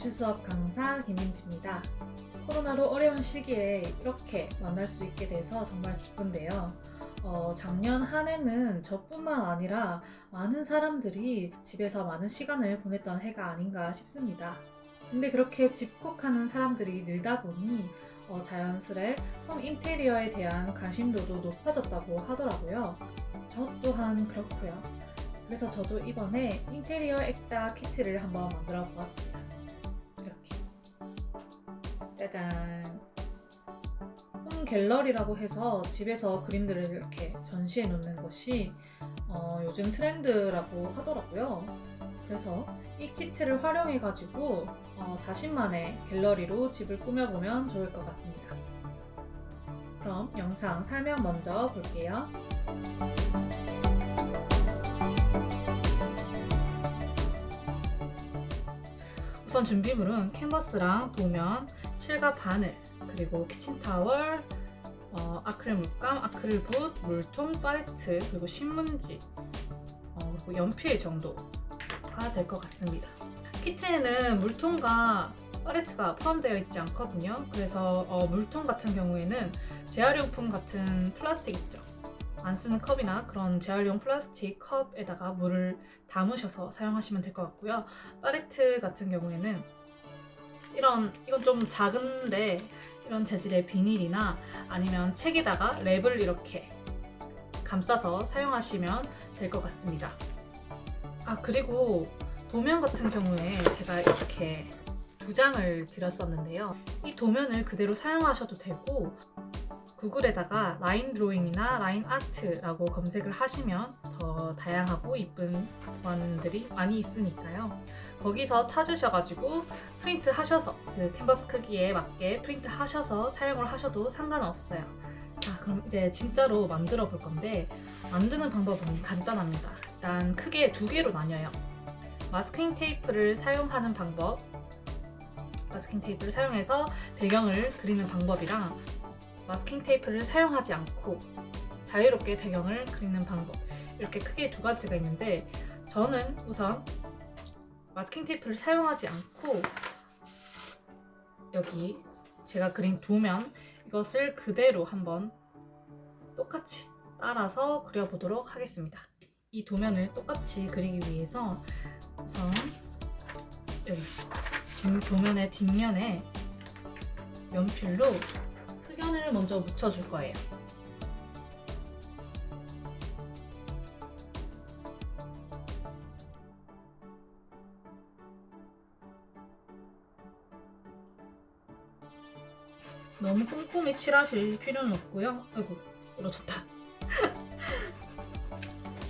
미술 수업 강사 김민지입니다. 코로나로 어려운 시기에 이렇게 만날 수 있게 돼서 정말 기쁜데요. 어, 작년 한 해는 저뿐만 아니라 많은 사람들이 집에서 많은 시간을 보냈던 해가 아닌가 싶습니다. 근데 그렇게 집콕하는 사람들이 늘다 보니 어, 자연스레 홈 인테리어에 대한 관심도도 높아졌다고 하더라고요. 저 또한 그렇고요. 그래서 저도 이번에 인테리어 액자 키트를 한번 만들어 보았습니다. 짜잔. 홈 갤러리라고 해서 집에서 그림들을 이렇게 전시해 놓는 것이 어, 요즘 트렌드라고 하더라고요. 그래서 이 키트를 활용해 가지고 어, 자신만의 갤러리로 집을 꾸며보면 좋을 것 같습니다. 그럼 영상 설명 먼저 볼게요. 우선 준비물은 캔버스랑 도면, 실과 바늘, 그리고 키친타월, 어, 아크릴 물감, 아크릴 붓, 물통, 팔레트, 그리고 신문지, 어, 그리고 연필 정도가 될 것 같습니다. 키트에는 물통과 팔레트가 포함되어 있지 않거든요. 그래서 어, 물통 같은 경우에는 재활용품 같은 플라스틱 있죠. 안 쓰는 컵이나 그런 재활용 플라스틱 컵에다가 물을 담으셔서 사용하시면 될 것 같고요. 팔레트 같은 경우에는 이런 이건 좀 작은데 이런 재질의 비닐이나 아니면 책에다가 랩을 이렇게 감싸서 사용하시면 될 것 같습니다. 아 그리고 도면 같은 경우에 제가 이렇게 두 장을 드렸었는데요. 이 도면을 그대로 사용하셔도 되고 구글에다가 라인 드로잉이나 라인 아트라고 검색을 하시면 더 다양하고 이쁜 도안들이 많이 있으니까요. 거기서 찾으셔가지고 프린트 하셔서 그 캔버스 크기에 맞게 프린트 하셔서 사용을 하셔도 상관없어요. 자, 그럼 이제 진짜로 만들어 볼 건데 만드는 방법은 간단합니다. 일단 크게 두 개로 나뉘어요. 마스킹 테이프를 사용하는 방법, 마스킹 테이프를 사용해서 배경을 그리는 방법이랑 마스킹 테이프를 사용하지 않고 자유롭게 배경을 그리는 방법 이렇게 크게 두 가지가 있는데 저는 우선 마스킹 테이프를 사용하지 않고 여기 제가 그린 도면 이것을 그대로 한번 똑같이 따라서 그려보도록 하겠습니다. 이 도면을 똑같이 그리기 위해서 우선 여기 뒷- 도면의 뒷면에 연필로 흑연을 먼저 묻혀줄 거예요. 너무 꼼꼼히 칠하실 필요는 없고요. 아이고, 떨어졌다.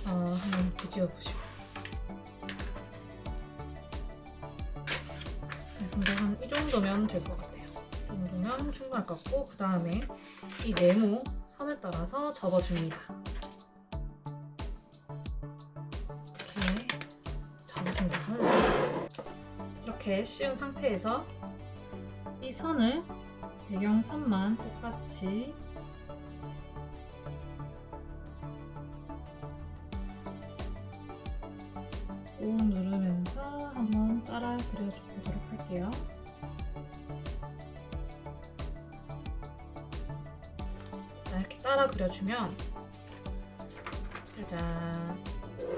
어, 한번 뒤집어 보시고. 네, 근데 한 이 정도면 될 것 같아요. 이 정도면 충분할 것 같고, 그 다음에 이 네모 선을 따라서 접어줍니다. 이렇게 접으신 다음 이렇게 씌운 상태에서 이 선을 배경선만 똑같이 꾹 누르면서 한번 따라 그려보도록 할게요. 자, 이렇게 따라 그려주면 짜잔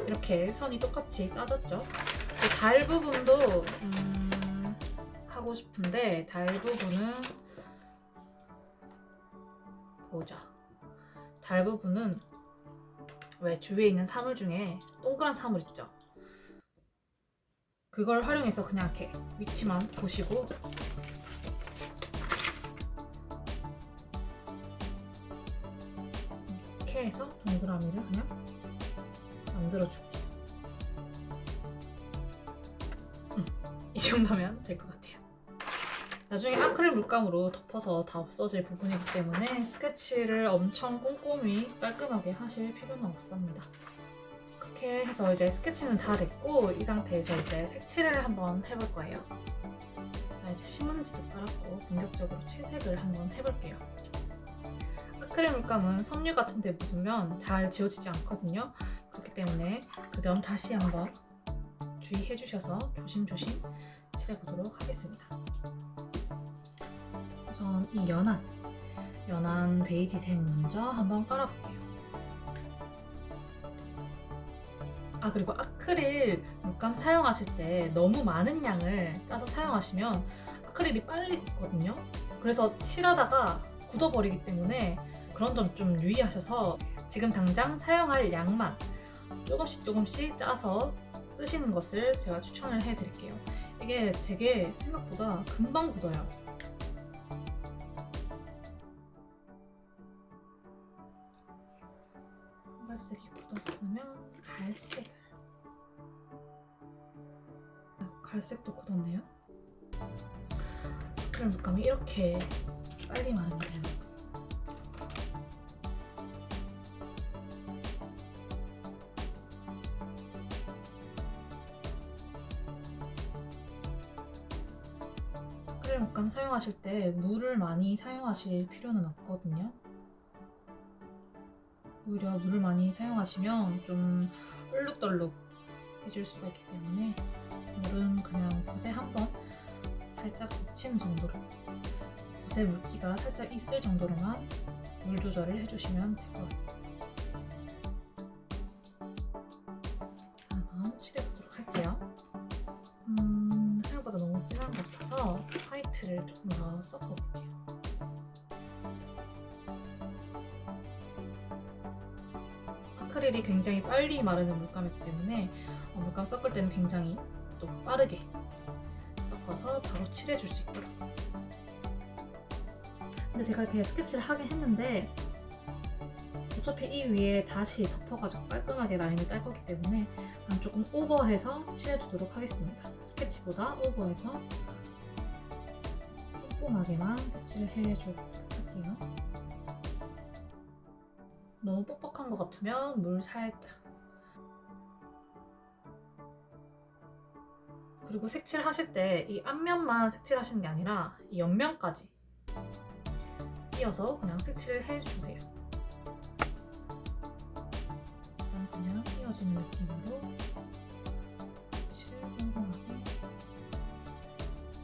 이렇게 선이 똑같이 따졌죠. 이달 부분도 음, 하고 싶은데 달 부분은 달 부분은 왜 주위에 있는 사물 중에 동그란 사물 있죠? 그걸 활용해서 그냥 이렇게 위치만 보시고 이렇게 해서 동그라미를 그냥 만들어줄게요. 음, 이 정도면 될 것 같아요. 나중에 아크릴 물감으로 덮어서 다 없어질 부분이기 때문에 스케치를 엄청 꼼꼼히 깔끔하게 하실 필요는 없습니다. 그렇게 해서 이제 스케치는 다 됐고 이 상태에서 이제 색칠을 한번 해볼 거예요. 자 이제 신문지도 깔았고 본격적으로 채색을 한번 해볼게요. 아크릴 물감은 섬유 같은 데 묻으면 잘 지워지지 않거든요. 그렇기 때문에 그 점 다시 한번 주의해 주셔서 조심조심 칠해보도록 하겠습니다. 우선 이 연한, 연한 베이지색 먼저 한번 깔아볼게요. 아 그리고 아크릴 물감 사용하실 때 너무 많은 양을 짜서 사용하시면 아크릴이 빨리 굳거든요. 그래서 칠하다가 굳어버리기 때문에 그런 점 좀 유의하셔서 지금 당장 사용할 양만 조금씩 조금씩 짜서 쓰시는 것을 제가 추천을 해드릴게요. 이게 되게 생각보다 금방 굳어요. 굳었으면 갈색을 아, 갈색도 굳었네요. 크림 물감이 이렇게 빨리 마릅니다. 크림 물감 사용하실 때 물을 많이 사용하실 필요는 없거든요. 오히려 물을 많이 사용하시면 좀 얼룩덜룩 해질 수가 있기 때문에 물은 그냥 붓에 한번 살짝 묻히는 정도로 붓에 물기가 살짝 있을 정도로만 물 조절을 해주시면 될 것 같습니다. 한번 칠해보도록 할게요. 음, 생각보다 너무 진한 것 같아서 화이트를 조금 더 섞어볼게요. 아크릴이 굉장히 빨리 마르는 물감이기 때문에 어, 물감 섞을 때는 굉장히 또 빠르게 섞어서 바로 칠해줄 수 있도록. 근데 제가 이렇게 스케치를 하긴 했는데 어차피 이 위에 다시 덮어가지고 깔끔하게 라인을 깔 거기 때문에 난 조금 오버해서 칠해주도록 하겠습니다. 스케치보다 오버해서 꼼꼼하게만 색칠을 해주도록 할게요. 너무 뻑뻑한 것 같으면 물 살짝 그리고 색칠 하실 때 이 앞면만 색칠하시는 게 아니라 이 옆면까지 띄어서 그냥 색칠을 해주세요. 그냥 띄어지는 느낌으로 칠 꼼꼼하게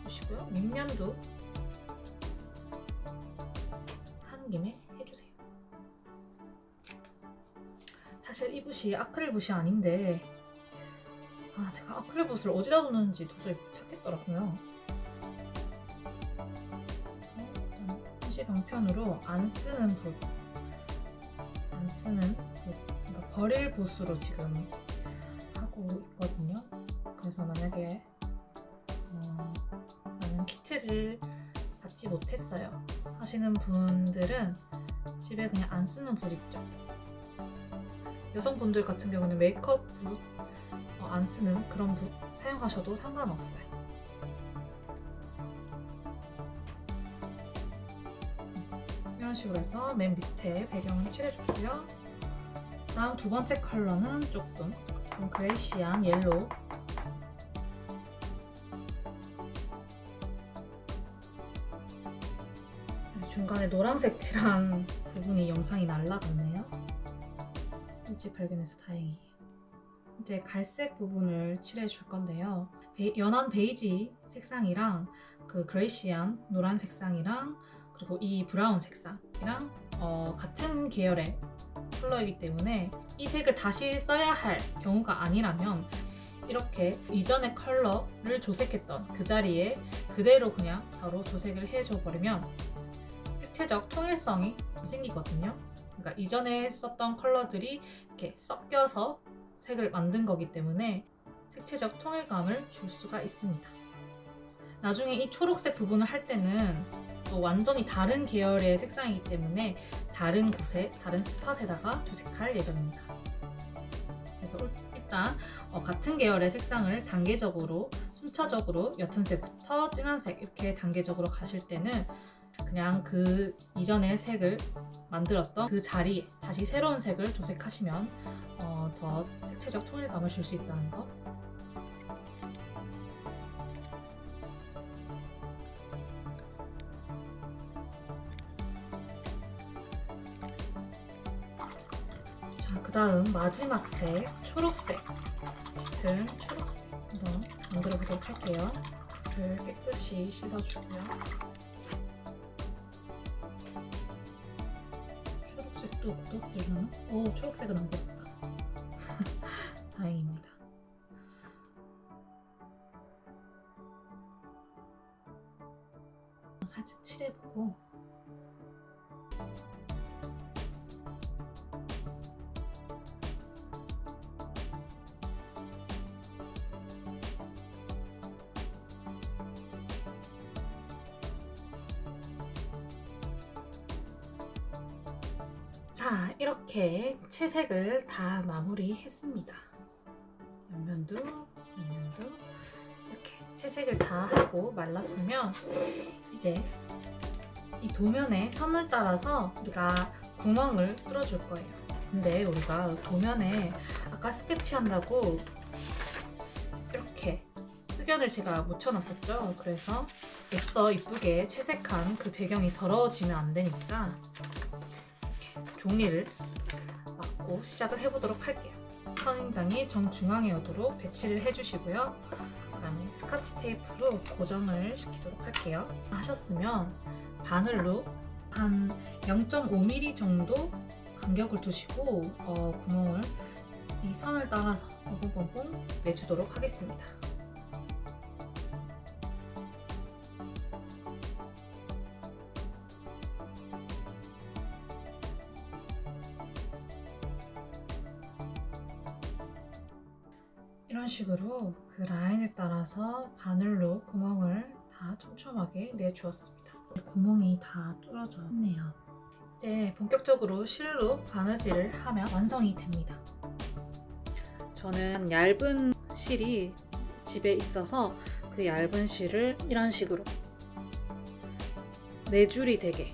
해주시고요. 밑면도 하는 김에 사실 이 붓이 아크릴 붓이 아닌데 아 제가 아크릴 붓을 어디다 뒀는지 도저히 못 찾겠더라고요. 그래서 방편으로 안 쓰는 붓, 안 쓰는 붓, 그러니까 버릴 붓으로 지금 하고 있거든요. 그래서 만약에 어, 나는 키트를 받지 못했어요 하시는 분들은 집에 그냥 안 쓰는 붓 있죠. 여성분들 같은 경우는 메이크업 붓 어, 안 쓰는 그런 붓 사용하셔도 상관없어요. 이런 식으로 해서 맨 밑에 배경을 칠해줬고요. 다음 두 번째 컬러는 조금 좀 그레이시한 옐로우 중간에 노란색 칠한 부분이 영상이 날라갔네요. 일찍 발견해서 다행이에요. 이제 갈색 부분을 칠해줄 건데요. 베- 연한 베이지 색상이랑 그 그레이시한 노란 색상이랑 그리고 이 브라운 색상이랑 어, 같은 계열의 컬러이기 때문에 이 색을 다시 써야 할 경우가 아니라면 이렇게 이전의 컬러를 조색했던 그 자리에 그대로 그냥 바로 조색을 해줘 버리면 색채적 통일성이 생기거든요. 그러니까 이전에 썼던 컬러들이 이렇게 섞여서 색을 만든 거기 때문에 색채적 통일감을 줄 수가 있습니다. 나중에 이 초록색 부분을 할 때는 또 완전히 다른 계열의 색상이기 때문에 다른 곳에 다른 스팟에다가 조색할 예정입니다. 그래서 일단 어, 같은 계열의 색상을 단계적으로 순차적으로 옅은 색부터 진한 색 이렇게 단계적으로 가실 때는 그냥 그 이전의 색을 만들었던 그 자리에 다시 새로운 색을 조색하시면 어, 더 색채적 통일감을 줄 수 있다는 거. 자, 그 다음 마지막 색, 초록색. 짙은 초록색 한번 만들어 보도록 할게요. 밭을 깨끗이 씻어주고요. 초록색도 묻었으려나? 오, 초록색은 안 묻었다. 다행입니 자, 이렇게 채색을 다 마무리했습니다. 옆면도, 옆면도 이렇게 채색을 다 하고 말랐으면 이제 이 도면에 선을 따라서 우리가 구멍을 뚫어줄 거예요. 근데 우리가 도면에 아까 스케치한다고 이렇게 흑연을 제가 묻혀놨었죠. 그래서 애써 이쁘게 채색한 그 배경이 더러워지면 안 되니까 종이를 막고 시작을 해보도록 할게요. 선인장이 정중앙에 오도록 배치를 해주시고요. 그 다음에 스카치 테이프로 고정을 시키도록 할게요. 하셨으면 바늘로 한 0.5mm 정도 간격을 두시고 어, 구멍을 이 선을 따라서 뽕뽕뽕 내주도록 하겠습니다. 식으로 그 라인을 따라서 바늘로 구멍을 다 촘촘하게 내주었습니다. 구멍이 다 뚫어졌네요. 이제 본격적으로 실로 바느질을 하면 완성이 됩니다. 저는 얇은 실이 집에 있어서 그 얇은 실을 이런 식으로 네 줄이 되게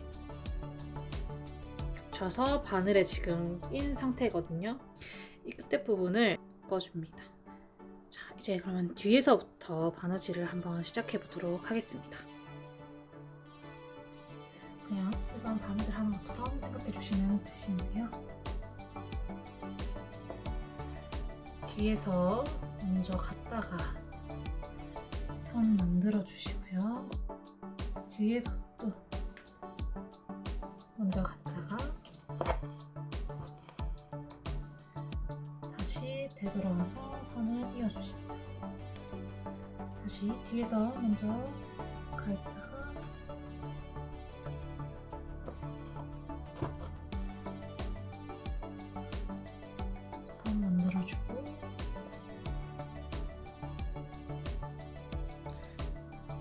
겹쳐서 바늘에 지금 낀 상태거든요. 이 끝에 부분을 묶어줍니다. 자, 이제 그러면 뒤에서부터 바느질을 한번 시작해 보도록 하겠습니다. 그냥 일반 바느질 하는 것처럼 생각해 주시면 되시는데요. 뒤에서 먼저 갔다가 선 만들어 주시고요. 뒤에서 또 먼저 갔다 다시 뒤에서 먼저 가 있다가 선 만들어주고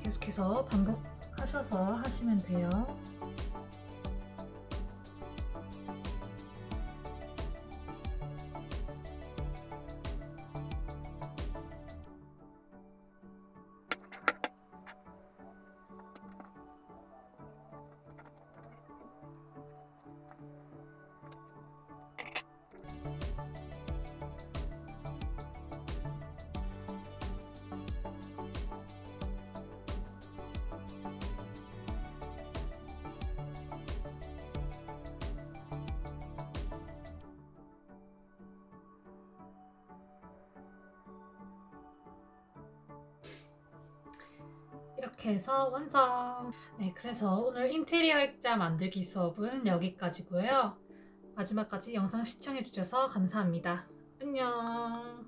계속해서 반복하셔서 하시면 돼요. 이렇게 해서 완성! 네, 그래서 오늘 인테리어 액자 만들기 수업은 여기까지고요. 마지막까지 영상 시청해주셔서 감사합니다. 안녕!